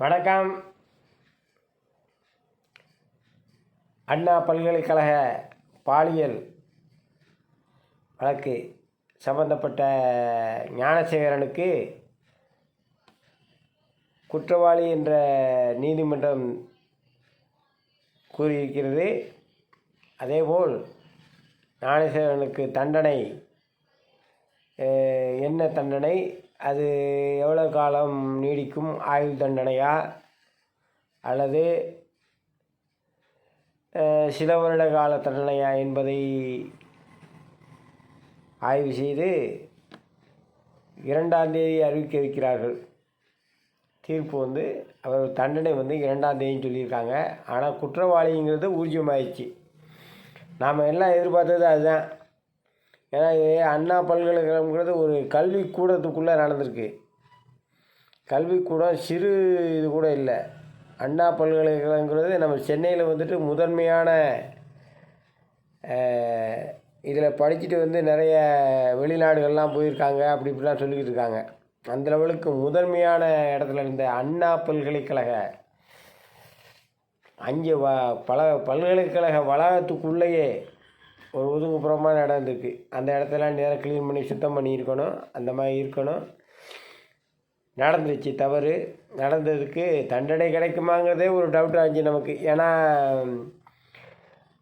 வணக்கம். அண்ணா பல்கலைக்கழக பாலியல் வழக்கு சம்பந்தப்பட்ட ஞானசேகரனுக்கு குற்றவாளி என்ற நீதிமன்றம் கூறியிருக்கிறது. அதேபோல் ஞானசேகரனுக்கு தண்டனை என்ன தண்டனை? அது எவ்வளோ காலம் நீடிக்கும் ஆயுள் தண்டனையா? அல்லது சில வருட கால தண்டனையா என்பதை ஆய்வு செய்து இரண்டாம் தேதி அறிவிக்க இருக்கிறார்கள் தீர்ப்பு வந்து அவர் தண்டனை வந்து இரண்டாம் தேதின்னு சொல்லியிருக்காங்க. ஆனால் குற்றவாளிங்கிறது ஊர்ஜியமாயிடுச்சு நாம் எல்லாம் எதிர்பார்த்தது அதுதான். ஏன்னா இது அண்ணா பல்கலைக்கழகங்கிறது ஒரு கல்விக்கூடத்துக்குள்ளே நடந்திருக்கு. கல்விக்கூடம் சிறு இது கூட இல்லை. அண்ணா பல்கலைக்கழகங்கிறது நம்ம சென்னையில் வந்துட்டு முதன்மையான இதில் படிச்சுட்டு வந்து நிறைய வெளிநாடுகள்லாம் போயிருக்காங்க அப்படி இப்படிலாம் சொல்லிக்கிட்டு இருக்காங்க. அந்த லெவலுக்கு முதன்மையான இடத்துல இருந்த அண்ணா பல்கலைக்கழக அங்கே வ பல பல்கலைக்கழக வளாகத்துக்குள்ளேயே ஒரு ஒதுங்குப்புறமான இடம் இருக்குது அந்த இடத்தெல்லாம் நேரம் க்ளீன் பண்ணி சுத்தம் பண்ணி இருக்கணும் அந்த மாதிரி இருக்கணும். நடந்துச்சு தவறு. நடந்ததுக்கு தண்டனை கிடைக்குமாங்கிறதே ஒரு டவுட் ஆச்சு நமக்கு. ஏன்னா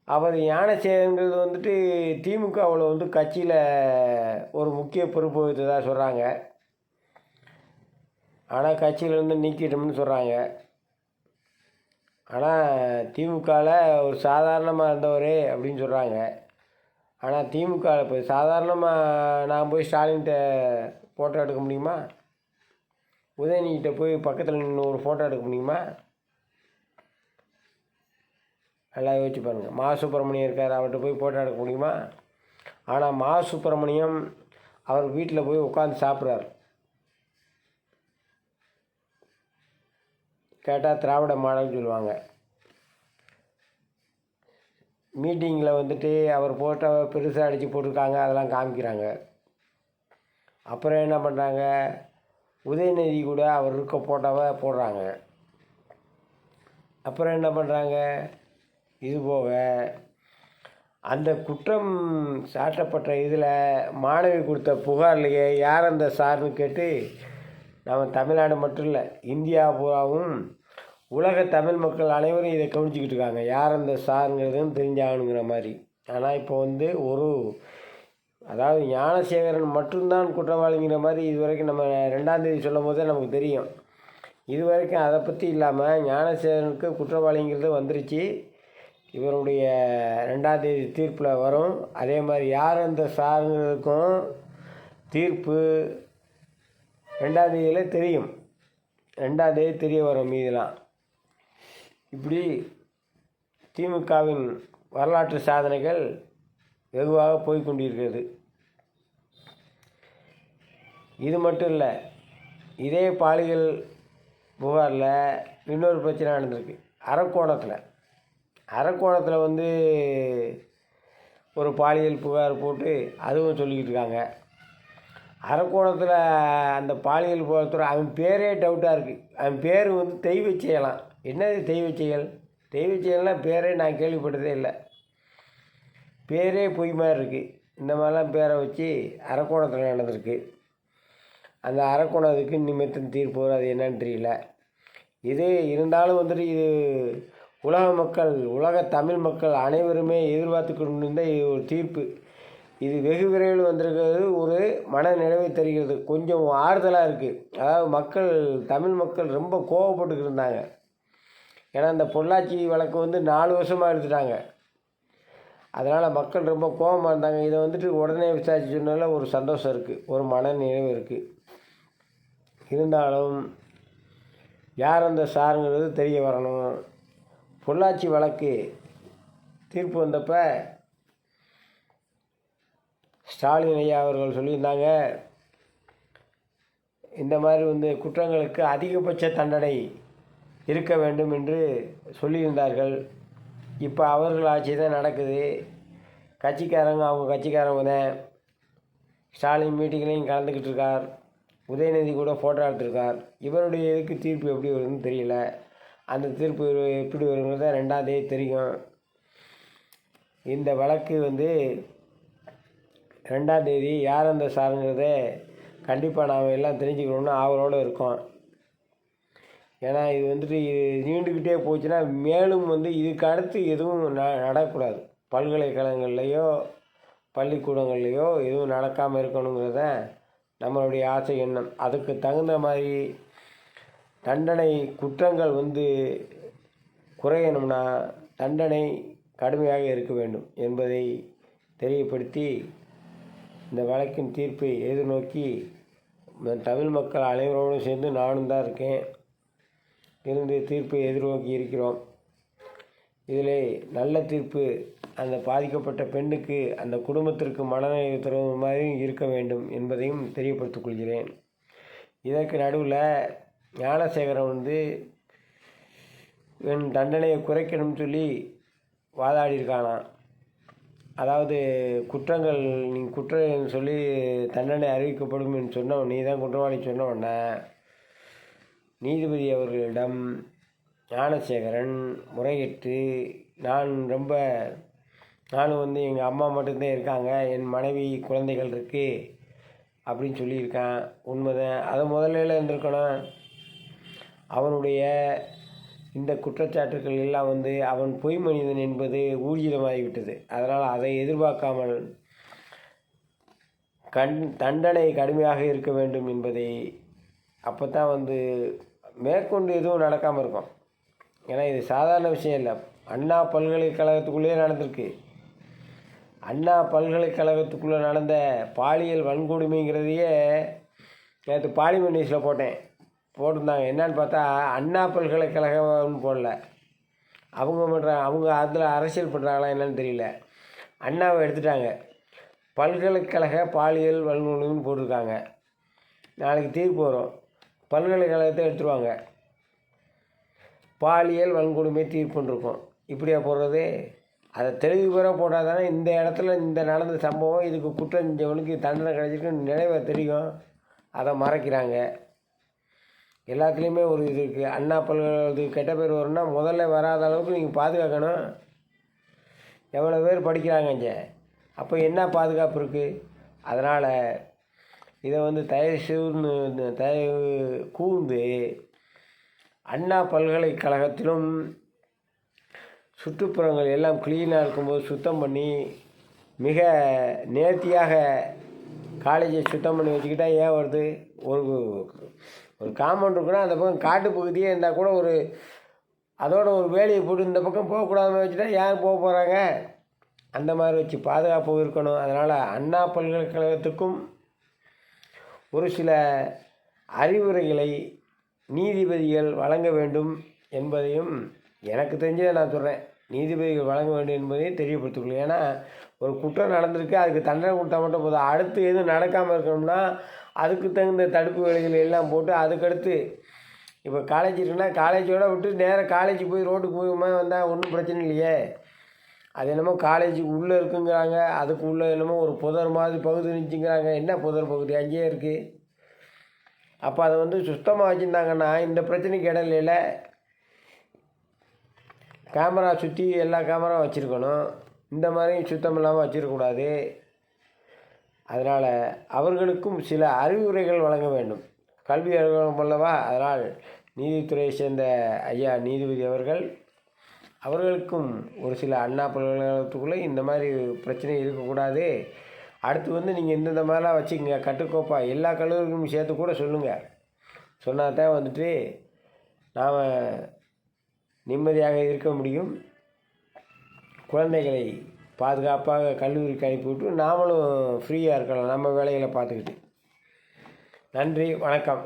அவர் ஞானசேகரங்கிறது வந்துட்டு திமுக அவ்வளோ வந்து கட்சியில் ஒரு முக்கிய பொறுப்பு வகித்ததாக சொல்கிறாங்க ஆனால் கட்சியிலேருந்து நீக்கிட்டோம்னு சொல்கிறாங்க ஆனால் திமுகவில் ஒரு சாதாரணமாக இருந்தவர் அப்படின்னு சொல்கிறாங்க ஆனால் திமுக இப்போ சாதாரணமாக நான் போய் ஸ்டாலின்கிட்ட ஃபோட்டோ எடுக்க முடியுமா? உதயநிகிட்ட போய் பக்கத்தில் நின்று ஒரு ஃபோட்டோ எடுக்க முடியுமா? நல்லா யோசிச்சு பாருங்கள் மா சுப்பிரமணியம் இருக்கார் அவர்கிட்ட போய் ஃபோட்டோ எடுக்க முடியுமா? ஆனால் மா சுப்பிரமணியம் அவர் வீட்டில் போய் உட்காந்து சாப்பிட்றாரு. கேட்டால் திராவிட மாடல்னு சொல்லுவாங்க. மீட்டிங்கில் வந்துட்டு அவர் ஃபோட்டோ பெருசாக அடித்து போட்டிருக்காங்க அதெல்லாம் காமிக்கிறாங்க. அப்புறம் என்ன பண்ணுறாங்க உதயநிதி கூட அவர் இருக்க ஃபோட்டோவை போடுறாங்க. அப்புறம் என்ன பண்ணுறாங்க இது போக அந்த குற்றம் சாட்டப்பட்ட இதில் மாணவி கொடுத்த புகார்லையே யார் அந்த சார்னு கேட்டு நம்ம தமிழ்நாடு மட்டும் இல்லை இந்தியா பூராவும் உலக தமிழ் மக்கள் அனைவரும் இதை கவனிச்சிக்கிட்டு இருக்காங்க. யார் அந்த சாருங்கிறதுன்னு தெரிஞ்சாகணுங்கிற மாதிரி. ஆனால் இப்போ வந்து ஒரு அதாவது ஞானசேகரன் மட்டும்தான் குற்றவாளிங்கிற மாதிரி இது வரைக்கும் நம்ம ரெண்டாம் தேதி சொல்லும் போதே நமக்கு தெரியும். இது வரைக்கும் அதை பற்றி இல்லாமல் ஞானசேகரனுக்கு குற்றவாளிங்கிறது வந்துருச்சு. இவருடைய ரெண்டாம் தேதி தீர்ப்பில் வரும். அதே மாதிரி யார் அந்த சாருங்கிறதுக்கும் தீர்ப்பு ரெண்டாம் தேதியில் தெரியும். ரெண்டாம் தேதி தெரிய வரும் மீதெல்லாம் இப்படி திமுகவின் வரலாற்று சாதனைகள் வெகுவாக போய்கொண்டிருக்கிறது இது மட்டும் இல்லை இதே பாலியல் புகாரில் இன்னொரு பிரச்சனை நடந்திருக்கு. அரக்கோணத்தில். அரக்கோணத்தில் வந்து ஒரு பாலியல் புகார் போட்டு அதுவும் சொல்லிக்கிட்டு இருக்காங்க. அரக்கோணத்தில் அந்த பாலியல் புகாரத்தோட அவன் பேரே டவுட்டாக இருக்குது அவன் பேர் வந்து தெய்வ செய்யலாம் என்னது தெய்வ செயல் தெய்வ செயல்னால் பேரே நான் கேள்விப்பட்டதே இல்லை. பேரே பொய் மாதிரி இருக்குது இந்த மாதிரிலாம் பேரை வச்சு அரக்கோணத்தில் நடந்திருக்கு. அந்த அரக்கோணத்துக்கு நிமித்தம் தீர்ப்பு வரும். அது என்னன்னு தெரியல. இது இருந்தாலும் வந்துட்டு இது உலக மக்கள் உலக தமிழ் மக்கள் அனைவருமே எதிர்பார்த்து கொண்டிருந்த இது ஒரு தீர்ப்பு. இது வெகு விரைவில் வந்திருக்கிறது. ஒரு மன நிறைவை தருகிறது. கொஞ்சம் ஆறுதலாக இருக்குது அதாவது மக்கள் தமிழ் மக்கள் ரொம்ப கோவப்பட்டுக்கிட்டு இருந்தாங்க. ஏன்னா இந்த பொள்ளாச்சி வழக்கு வந்து நாலு வருஷமாக எடுத்துட்டாங்க. அதனால் மக்கள் ரொம்ப கோபமாக இருந்தாங்க. இதை வந்துட்டு உடனே விசாரிச்சு சொன்னதில் ஒரு சந்தோஷம் இருக்குது ஒரு மனநிறைவு இருக்குது இருந்தாலும் யார் அந்த சாருங்கிறது தெரிய வரணும். பொள்ளாச்சி வழக்கு தீர்ப்பு வந்தப்போ ஸ்டாலின் ஐயா அவர்கள் சொல்லியிருந்தாங்க இந்த மாதிரி வந்து குற்றங்களுக்கு அதிகபட்ச தண்டனை இருக்க வேண்டும் என்று சொல்லியிருந்தார்கள். இப்போ அவர்கள் ஆட்சி தான் நடக்குது. கட்சிக்காரங்க அவங்க கட்சிக்காரங்க தான். ஸ்டாலின் மீட்டிங்லேயும் கலந்துக்கிட்டு இருக்கார். உதயநிதி கூட ஃபோட்டோ எடுத்திருக்கார். இவருடைய இதுக்கு தீர்ப்பு எப்படி வருதுன்னு தெரியல. அந்த தீர்ப்பு எப்படி வருங்கிறத ரெண்டாந்தேதி தெரியும். இந்த வழக்கு வந்து ரெண்டாம் தேதி யார் அந்த சாருங்கிறத கண்டிப்பாக நாம் எல்லாம் தெரிஞ்சுக்கணுன்னு ஆவலோடு இருக்கோம். ஏன்னா இது வந்துட்டு இது நீண்டுக்கிட்டே போச்சுன்னா மேலும் வந்து இதுக்கு அடுத்து எதுவும் ந நடக்கூடாது. பல்கலைக்கழகங்கள்லேயோ பள்ளிக்கூடங்கள்லேயோ எதுவும் நடக்காமல் இருக்கணுங்கிறத நம்மளுடைய ஆசை எண்ணம். அதுக்கு தகுந்த மாதிரி தண்டனை குற்றங்கள் வந்து குறையணும்னா தண்டனை கடுமையாக இருக்க வேண்டும் என்பதை தெரியப்படுத்தி இந்த வழக்கின் தீர்ப்பை எதிர்நோக்கி தமிழ் மக்கள் அனைவரோடும் சேர்ந்து நானும் தான் இருக்கேன். இருந்து தீர்ப்பை எதிர்நோக்கி இருக்கிறோம். இதிலே நல்ல தீர்ப்பு அந்த பாதிக்கப்பட்ட பெண்ணுக்கு அந்த குடும்பத்திற்கு மனநிலை தருவது மாதிரி இருக்க வேண்டும் என்பதையும் தெரியப்படுத்திக் கொள்கிறேன். இதற்கு நடுவில் ஞானசேகரன் வந்து என் தண்டனையை குறைக்கணும்னு சொல்லி வாதாடியிருக்கானாம். அதாவது குற்றங்கள் நீ குற்றம் சொல்லி தண்டனை அறிவிக்கப்படும் என்று சொன்ன நீ தான் குற்றவாளி சொன்ன உடனே நீதிபதி அவர்களிடம் ஞானசேகரன் முறையிட்டு நான் ரொம்ப நானும் வந்து எங்கள் அம்மா மட்டும்தான் இருக்காங்க என் மனைவி குழந்தைகள் இருக்குது அப்படின்னு சொல்லியிருக்கான். உண்மைதான். அதை முதல்ல இருந்திருக்கணும். அவனுடைய இந்த குற்றச்சாட்டுகள் எல்லாம் வந்து அவன் பொய் மனிதன் என்பது ஊர்ஜிதமாகிவிட்டது. அதனால் அதை எதிர்பார்க்காமல் கண் தண்டனை கடுமையாக இருக்க வேண்டும் என்பதை அப்போ தான் வந்து மேற்கொண்டு எதுவும் நடக்காமல் இருக்கும். ஏன்னா இது சாதாரண விஷயம் இல்லை. அண்ணா பல்கலைக்கழகத்துக்குள்ளேயே நடந்திருக்கு. அண்ணா பல்கலைக்கழகத்துக்குள்ளே நடந்த பாலியல் வன்கொடுமைங்கிறதையே நேற்று பாலிமர் நியூஸில் போட்டேன். போட்டிருந்தாங்க. என்னன்னு பார்த்தா அண்ணா பல்கலைக்கழகம்னு போடல. அவங்க பண்ணுற அவங்க அதில் அரசியல் பண்ணுறாங்களா என்னன்னு தெரியல. அண்ணாவை எடுத்துட்டாங்க. பல்கலைக்கழக பாலியல் வன்கொடுமைன்னு போட்டிருக்காங்க. நாளைக்கு தீர்ப்பு வரும். பல்கலைக்கழகத்தை எடுத்துருவாங்க. பாலியல் வன்கொடுமை தீர்ப்புன்னு இருக்கும். இப்படியா போடுறது? அதை தெளிவு போட்டால் தானே இந்த இடத்துல இந்த நடந்த சம்பவம் இதுக்கு குற்றம் செஞ்சவனுக்கு தண்டனை கிடைச்சிருக்குன்னு நினைவாக தெரியும். அதை மறைக்கிறாங்க. எல்லாத்துலேயுமே ஒரு இது இருக்குது அண்ணா பல்கலை கெட்ட பேர் வரும்னா முதல்ல வராத அளவுக்கு நீங்கள் பாதுகாக்கணும். எவ்வளோ பேர் படிக்கிறாங்க இங்கே? அப்போ என்ன பாதுகாப்பு இருக்குது அதனால் இதை வந்து தயவு செய்து தயவு கூர்ந்து அண்ணா பல்கலைக்கழகத்திலும் சுற்றுப்புறங்கள் எல்லாம் க்ளீனாக இருக்கும்போது சுத்தம் பண்ணி மிக நேர்த்தியாக காலேஜை சுத்தம் பண்ணி வச்சுக்கிட்டா ஏன் வருது? ஒரு ஒரு காம்பவுண்ட் இருக்குன்னா அந்த பக்கம் காட்டு பகுதியே இருந்தால் கூட ஒரு அதோட ஒரு வேலையை போட்டு இந்த பக்கம் போகக்கூடாதுன்னு வச்சுட்டா யார் போக போகிறாங்க அந்த மாதிரி வச்சு பாதுகாப்பு இருக்கணும். அதனால் அண்ணா பல்கலைக்கழகத்துக்கும் ஒரு சில அறிவுரைகளை நீதிபதிகள் வழங்க வேண்டும் என்பதையும் எனக்கு தெரிஞ்சதை நான் சொல்கிறேன் நீதிபதிகள் வழங்க வேண்டும் என்பதையும் தெரியப்படுத்திக்கொள்ளும் ஏன்னா ஒரு குற்றம் நடந்திருக்கு அதுக்கு தண்டனை கொடுத்தா மட்டும் போதும். அடுத்து எதுவும் நடக்காமல் இருக்கணும்னா அதுக்கு தகுந்த தடுப்பு வேலைகள் எல்லாம் போட்டு அதுக்கடுத்து இப்போ காலேஜ் இருக்குன்னா காலேஜோடு விட்டு நேராக காலேஜ் போய் ரோட்டுக்கு போய் வந்தால் ஒன்றும் பிரச்சனை இல்லையே. அது என்னமோ காலேஜுக்கு உள்ளே இருக்குங்கிறாங்க அதுக்கு உள்ளே என்னமோ ஒரு புதர் மாதிரி பகுதி இருந்துச்சுங்கிறாங்க. என்ன புதர் பகுதி? அங்கேயே இருக்குது அப்போ அதை வந்து சுத்தமாக வச்சுருந்தாங்கன்னா இந்த பிரச்சனைக்கு இடம் கேமரா சுற்றி எல்லா கேமராவும் வச்சுருக்கணும். இந்த மாதிரி சுத்தம் இல்லாமல் வச்சிருக்கக்கூடாது அதனால் அவர்களுக்கும் சில அறிவுரைகள் வழங்க வேண்டும். கல்வி அலுவலகம் அல்லவா? அதனால் நீதித்துறையை சேர்ந்த ஐயா நீதிபதி அவர்கள் அவர்களுக்கும் ஒரு சில அண்ணா பல்கலைக்கழகத்துக்குள்ளே இந்த மாதிரி பிரச்சனை இருக்கக்கூடாது. அடுத்து வந்து நீங்கள் இந்தந்த மாதிரிலாம் வச்சுக்கோங்க கட்டுக்கோப்பா எல்லா கல்லூரிகளும் சேர்த்து கூட சொல்லுங்கள் சொன்னால் தான் வந்துட்டு நாம் நிம்மதியாக இருக்க முடியும். குழந்தைகளை பாதுகாப்பாக கல்லூரிக்கு அனுப்பிவிட்டு நாமளும் ஃப்ரீயாக இருக்கலாம் நம்ம வேலைகளை பார்த்துக்கிட்டு. நன்றி வணக்கம்.